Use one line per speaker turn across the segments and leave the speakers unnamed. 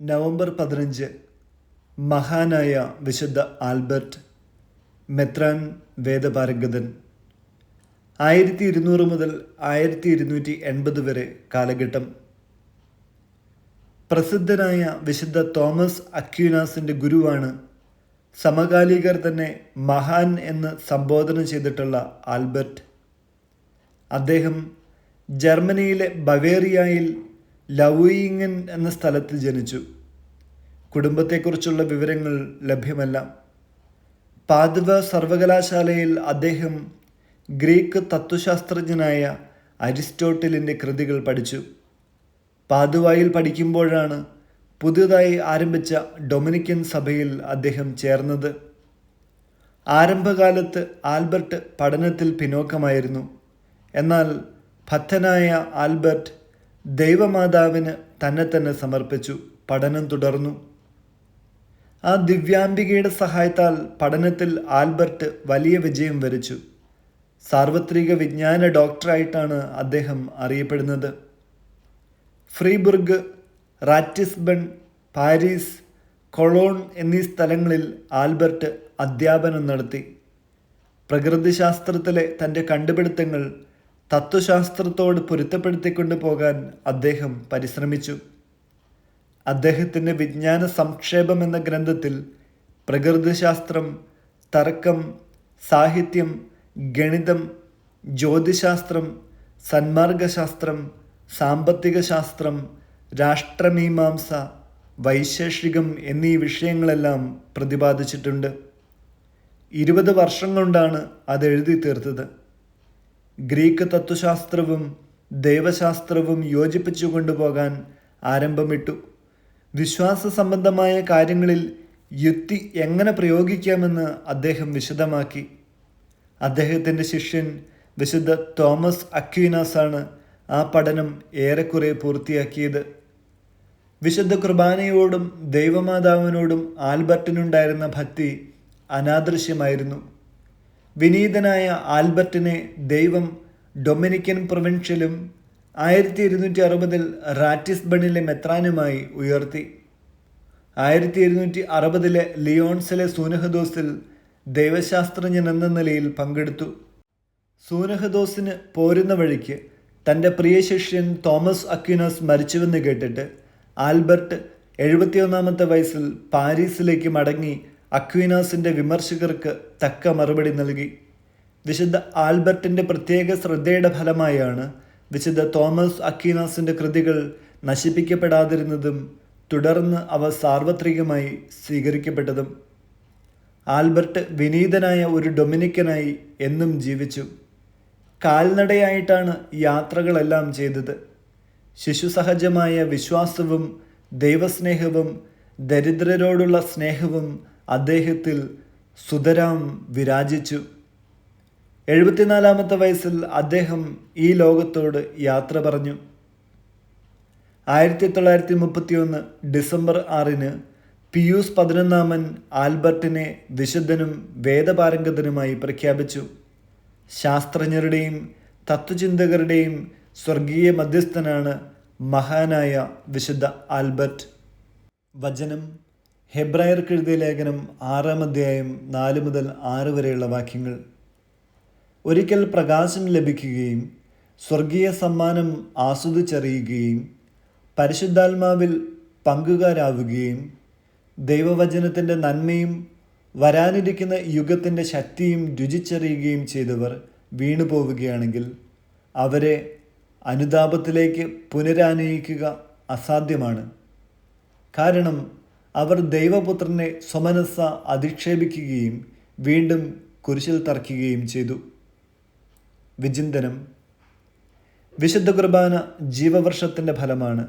November പതിനഞ്ച് മഹാനായ വിശുദ്ധ ആൽബർട്ട് മെത്രാൻ വേദപാരംഗതൻ ആയിരത്തി ഇരുന്നൂറ് മുതൽ ആയിരത്തി ഇരുന്നൂറ്റി എൺപത് വരെ കാലഘട്ടം. പ്രസിദ്ധനായ വിശുദ്ധ തോമസ് അക്യൂനാസിന്റെ ഗുരുവാണ് സമകാലികർ തന്നെ മഹാൻ എന്ന് സംബോധന ചെയ്തിട്ടുള്ള ആൽബർട്ട്. അദ്ദേഹം ജർമ്മനിയിലെ ബവേറിയയിൽ ലവൂയിങ്ങൻ എന്ന സ്ഥലത്ത് ജനിച്ചു. കുടുംബത്തെക്കുറിച്ചുള്ള വിവരങ്ങൾ ലഭ്യമല്ല. പാദവ സർവകലാശാലയിൽ അദ്ദേഹം ഗ്രീക്ക് തത്വശാസ്ത്രജ്ഞനായ അരിസ്റ്റോട്ടിലിന്റെ കൃതികൾ പഠിച്ചു. പാതുവായിൽ പഠിക്കുമ്പോഴാണ് പുതുതായി ആരംഭിച്ച ഡൊമിനിക്കൻ സഭയിൽ അദ്ദേഹം ചേർന്നത്. ആരംഭകാലത്ത് ആൽബർട്ട് പഠനത്തിൽ പിന്നോക്കമായിരുന്നു. എന്നാൽ ഭക്തനായ ആൽബർട്ട് ദൈവമാതാവിന് തന്നെ തന്നെ സമർപ്പിച്ചു പഠനം തുടർന്നു. ആ ദിവ്യാംബികയുടെ സഹായത്താൽ പഠനത്തിൽ ആൽബർട്ട് വലിയ വിജയം വരിച്ചു. സാർവത്രിക വിജ്ഞാന ഡോക്ടറായിട്ടാണ് അദ്ദേഹം അറിയപ്പെടുന്നത്. ഫ്രീബുർഗ് റാറ്റിസ്ബൺ പാരീസ് കൊളോൺ എന്നീ സ്ഥലങ്ങളിൽ ആൽബർട്ട് അധ്യാപനം നടത്തി. പ്രകൃതിശാസ്ത്രത്തിലെ തന്റെ കണ്ടുപിടുത്തങ്ങൾ തത്വശാസ്ത്രത്തോട് പൊരുത്തപ്പെടുത്തിക്കൊണ്ട് പോകാൻ അദ്ദേഹം പരിശ്രമിച്ചു. അദ്ദേഹത്തിന്റെ വിജ്ഞാന സംക്ഷേപം എന്ന ഗ്രന്ഥത്തിൽ പ്രകൃതിശാസ്ത്രം തർക്കം സാഹിത്യം ഗണിതം ജ്യോതിശാസ്ത്രം സന്മാർഗശാസ്ത്രം സാമ്പത്തിക ശാസ്ത്രം രാഷ്ട്രമീമാംസ വൈശേഷികം എന്നീ വിഷയങ്ങളെല്ലാം പ്രതിപാദിച്ചിട്ടുണ്ട്. ഇരുപത് വർഷം കൊണ്ടാണ് അത് എഴുതി തീർത്തത്. ഗ്രീക്ക് തത്വശാസ്ത്രവും ദൈവശാസ്ത്രവും യോജിപ്പിച്ചു കൊണ്ടുപോകാൻ ആരംഭമിട്ടു. വിശ്വാസ സംബന്ധമായ കാര്യങ്ങളിൽ യുക്തി എങ്ങനെ പ്രയോഗിക്കാമെന്ന് അദ്ദേഹം വിശദമാക്കി. അദ്ദേഹത്തിന്റെ ശിഷ്യൻ വിശുദ്ധ തോമസ് അക്വിനാസാണ് ആ പഠനം ഏറെക്കുറെ പൂർത്തിയാക്കിയത്. വിശുദ്ധ കുർബാനയോടും ദൈവമാതാവിനോടും ആൽബർട്ടിനുണ്ടായിരുന്ന ഭക്തി അനാദൃശ്യമായിരുന്നു. വിനീതനായ ആൽബർട്ടിനെ ദൈവം ഡൊമിനിക്കൻ പ്രൊവിൻഷ്യലും ആയിരത്തി ഇരുന്നൂറ്റി അറുപതിൽ റാറ്റിസ്ബണിലെ മെത്രാനുമായി ഉയർത്തി. ആയിരത്തി ഇരുന്നൂറ്റി അറുപതിലെ ലിയോൺസിലെ സൂനഹദോസിൽ ദൈവശാസ്ത്രജ്ഞൻ എന്ന നിലയിൽ പങ്കെടുത്തു. സൂനഹദോസിന് പോരുന്ന വഴിക്ക് തന്റെ പ്രിയ ശിഷ്യൻ തോമസ് അക്വിനോസ് മരിച്ചുവെന്ന് കേട്ടിട്ട് ആൽബർട്ട് എഴുപത്തിയൊന്നാമത്തെ വയസ്സിൽ പാരീസിലേക്ക് മടങ്ങി അക്വിനാസിന്റെ വിമർശകർക്ക് തക്ക മറുപടി നൽകി. വിശുദ്ധ ആൽബർട്ടിന്റെ പ്രത്യേക ശ്രദ്ധയുടെ ഫലമായാണ് വിശുദ്ധ തോമസ് അക്വിനാസിന്റെ കൃതികൾ നശിപ്പിക്കപ്പെടാതിരുന്നതും തുടർന്ന് അവ സാർവത്രികമായി സ്വീകരിക്കപ്പെട്ടതും. ആൽബർട്ട് വിനീതനായ ഒരു ഡൊമിനിക്കനായി എന്നും ജീവിച്ചു. കാൽനടയായിട്ടാണ് യാത്രകളെല്ലാം ചെയ്തത്. ശിശുസഹജമായ വിശ്വാസവും ദൈവസ്നേഹവും ദരിദ്രരോടുള്ള സ്നേഹവും അദ്ദേഹത്തിൽ സുതരാം വിരാജിച്ചു. എഴുപത്തിനാലാമത്തെ വയസ്സിൽ അദ്ദേഹം ഈ ലോകത്തോട് യാത്ര പറഞ്ഞു. ആയിരത്തി തൊള്ളായിരത്തി മുപ്പത്തിയൊന്ന് ഡിസംബർ ആറിന് പിയൂസ് പതിനൊന്നാമൻ ആൽബർട്ടിനെ വിശുദ്ധനും വേദപാരംഗതനുമായി പ്രഖ്യാപിച്ചു. ശാസ്ത്രജ്ഞരുടെയും തത്വചിന്തകരുടെയും സ്വർഗീയ മധ്യസ്ഥനാണ് മഹാനായ വിശുദ്ധ ആൽബർട്ട്. വചനം ഹെബ്രായർക്ക് എഴുതിയ ലേഖനം ആറാം അധ്യായം നാല് മുതൽ ആറ് വരെയുള്ള വാക്യങ്ങൾ. ഒരിക്കൽ പ്രകാശം ലഭിക്കുകയും സ്വർഗീയ സമ്മാനം ആസ്വദിച്ചറിയുകയും പരിശുദ്ധാത്മാവിൽ പങ്കുകാരാവുകയും ദൈവവചനത്തിന്റെ നന്മയും വരാനിരിക്കുന്ന യുഗത്തിന്റെ ശക്തിയും രുചിച്ചറിയുകയും ചെയ്തവർ വീണു പോവുകയാണെങ്കിൽ അവരെ അനുതാപത്തിലേക്ക് പുനരാനയിക്കുക അസാധ്യമാണ്. കാരണം അവർ ദൈവപുത്രനെ സ്വമനസ്സ അധിക്ഷേപിക്കുകയും വീണ്ടും കുരിശിൽ തർക്കുകയും ചെയ്തു. വിചിന്തനം. വിശുദ്ധ കുർബാന ജീവവർഷത്തിന്റെ ഫലമാണ്.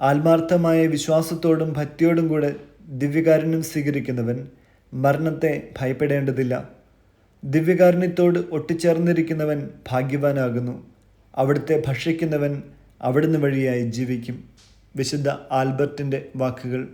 ആത്മാർത്ഥമായ വിശ്വാസത്തോടും ഭക്തിയോടും കൂടെ ദിവ്യകാരുണ്യം സ്വീകരിക്കുന്നവൻ മരണത്തെ ഭയപ്പെടേണ്ടതില്ല. ദിവ്യകാരുണ്യത്തോട് ഒട്ടിച്ചേർന്നിരിക്കുന്നവൻ ഭാഗ്യവാനാകുന്നു. അവിടുത്തെ ഭക്ഷിക്കുന്നവൻ അവിടുന്ന് വഴിയായി ജീവിക്കും. വിശുദ്ധ ആൽബർട്ടിന്റെ വാക്കുകൾ.